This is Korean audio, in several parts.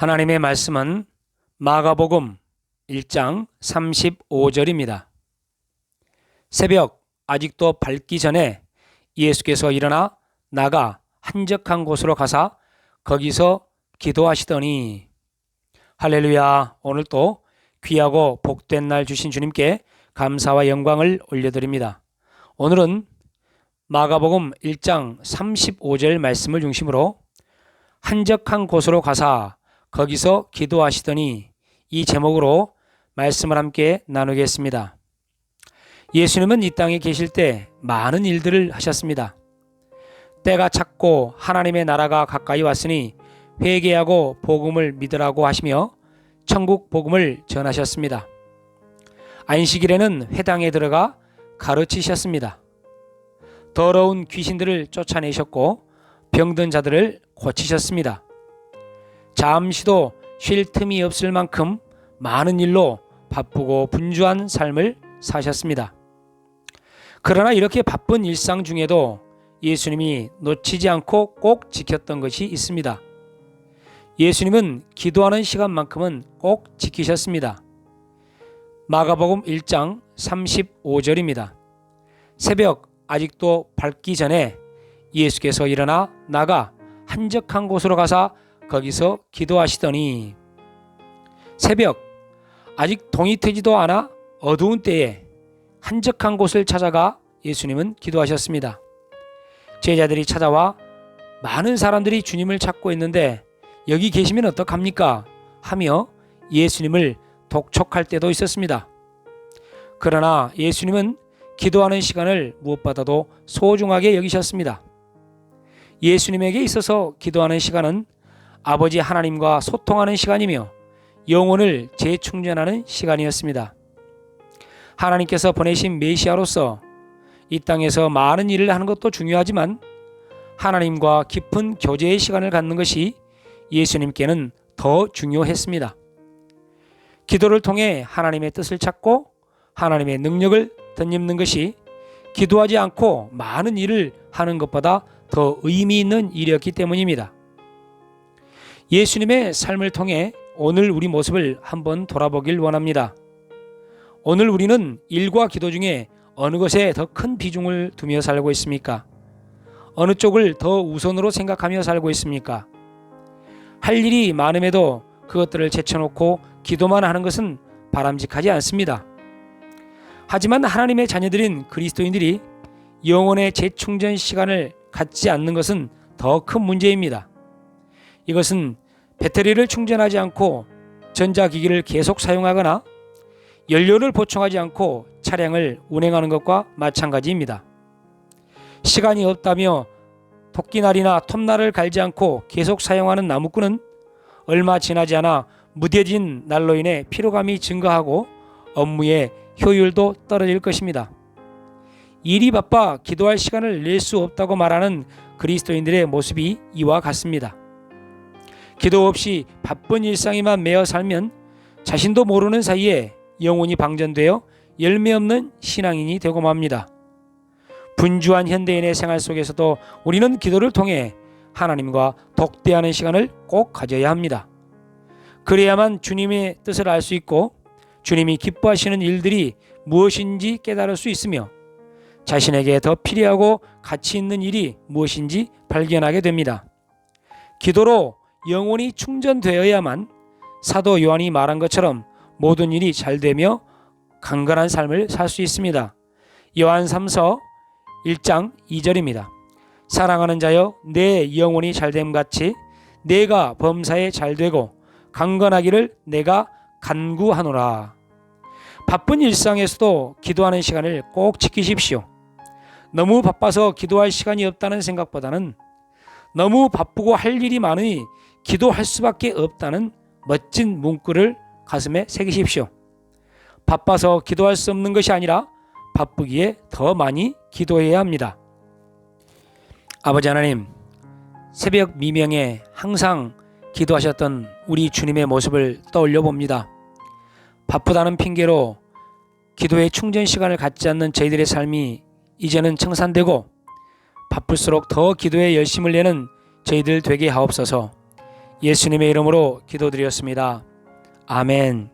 그 하나님의 말씀은 마가복음 1장 35절입니다. 새벽 아직도 밝기 전에 예수께서 일어나 나가 한적한 곳으로 가사 거기서 기도하시더니 할렐루야 오늘도 귀하고 복된 날 주신 주님께 감사와 영광을 올려드립니다. 오늘은 마가복음 1장 35절 말씀을 중심으로 한적한 곳으로 가사 거기서 기도하시더니 이 제목으로 말씀을 함께 나누겠습니다. 예수님은 이 땅에 계실 때 많은 일들을 하셨습니다. 때가 찼고 하나님의 나라가 가까이 왔으니 회개하고 복음을 믿으라고 하시며 천국 복음을 전하셨습니다. 안식일에는 회당에 들어가 가르치셨습니다. 더러운 귀신들을 쫓아내셨고 병든 자들을 고치셨습니다. 잠시도 쉴 틈이 없을 만큼 많은 일로 바쁘고 분주한 삶을 사셨습니다. 그러나 이렇게 바쁜 일상 중에도 예수님이 놓치지 않고 꼭 지켰던 것이 있습니다. 예수님은 기도하는 시간만큼은 꼭 지키셨습니다. 마가복음 1장 35절입니다. 새벽 아직도 밝기 전에 예수께서 일어나 나가 한적한 곳으로 가사 거기서 기도하시더니 새벽 아직 동이 트지도 않아 어두운 때에 한적한 곳을 찾아가 예수님은 기도하셨습니다. 제자들이 찾아와 많은 사람들이 주님을 찾고 있는데 여기 계시면 어떡합니까? 하며 예수님을 독촉할 때도 있었습니다. 그러나 예수님은 기도하는 시간을 무엇보다도 소중하게 여기셨습니다. 예수님에게 있어서 기도하는 시간은 아버지 하나님과 소통하는 시간이며 영혼을 재충전하는 시간이었습니다. 하나님께서 보내신 메시아로서 이 땅에서 많은 일을 하는 것도 중요하지만 하나님과 깊은 교제의 시간을 갖는 것이 예수님께는 더 중요했습니다. 기도를 통해 하나님의 뜻을 찾고 하나님의 능력을 덧입는 것이 기도하지 않고 많은 일을 하는 것보다 더 의미 있는 일이었기 때문입니다. 예수님의 삶을 통해 오늘 우리 모습을 한번 돌아보길 원합니다. 오늘 우리는 일과 기도 중에 어느 것에 더 큰 비중을 두며 살고 있습니까? 어느 쪽을 더 우선으로 생각하며 살고 있습니까? 할 일이 많음에도 그것들을 제쳐놓고 기도만 하는 것은 바람직하지 않습니다. 하지만 하나님의 자녀들인 그리스도인들이 영혼의 재충전 시간을 갖지 않는 것은 더 큰 문제입니다. 이것은 배터리를 충전하지 않고 전자기기를 계속 사용하거나 연료를 보충하지 않고 차량을 운행하는 것과 마찬가지입니다. 시간이 없다며 토끼날이나 톱날을 갈지 않고 계속 사용하는 나무꾼은 얼마 지나지 않아 무뎌진 날로 인해 피로감이 증가하고 업무의 효율도 떨어질 것입니다. 일이 바빠 기도할 시간을 낼 수 없다고 말하는 그리스도인들의 모습이 이와 같습니다. 기도 없이 바쁜 일상에만 매여 살면 자신도 모르는 사이에 영혼이 방전되어 열매 없는 신앙인이 되고 맙니다. 분주한 현대인의 생활 속에서도 우리는 기도를 통해 하나님과 독대하는 시간을 꼭 가져야 합니다. 그래야만 주님의 뜻을 알 수 있고 주님이 기뻐하시는 일들이 무엇인지 깨달을 수 있으며 자신에게 더 필요하고 가치 있는 일이 무엇인지 발견하게 됩니다. 기도로 영혼이 충전되어야만 사도 요한이 말한 것처럼 모든 일이 잘 되며 강건한 삶을 살 수 있습니다. 요한 3서 1장 2절입니다. 사랑하는 자여 내 영혼이 잘됨 같이 내가 범사에 잘 되고 강건하기를 내가 간구하노라. 바쁜 일상에서도 기도하는 시간을 꼭 지키십시오. 너무 바빠서 기도할 시간이 없다는 생각보다는 너무 바쁘고 할 일이 많으니 기도할 수밖에 없다는 멋진 문구를 가슴에 새기십시오. 바빠서 기도할 수 없는 것이 아니라 바쁘기에 더 많이 기도해야 합니다. 아버지 하나님, 새벽 미명에 항상 기도하셨던 우리 주님의 모습을 떠올려 봅니다. 바쁘다는 핑계로 기도의 충전 시간을 갖지 않는 저희들의 삶이 이제는 청산되고 바쁠수록 더 기도에 열심을 내는 저희들 되게 하옵소서 예수님의 이름으로 기도드렸습니다. 아멘.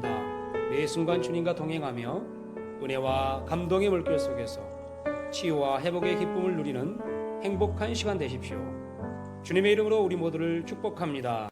사랑하십니다. 매 순간 주님과 동행하며 은혜와 감동의 물길 속에서 치유와 회복의 기쁨을 누리는 행복한 시간 되십시오. 주님의 이름으로 우리 모두를 축복합니다.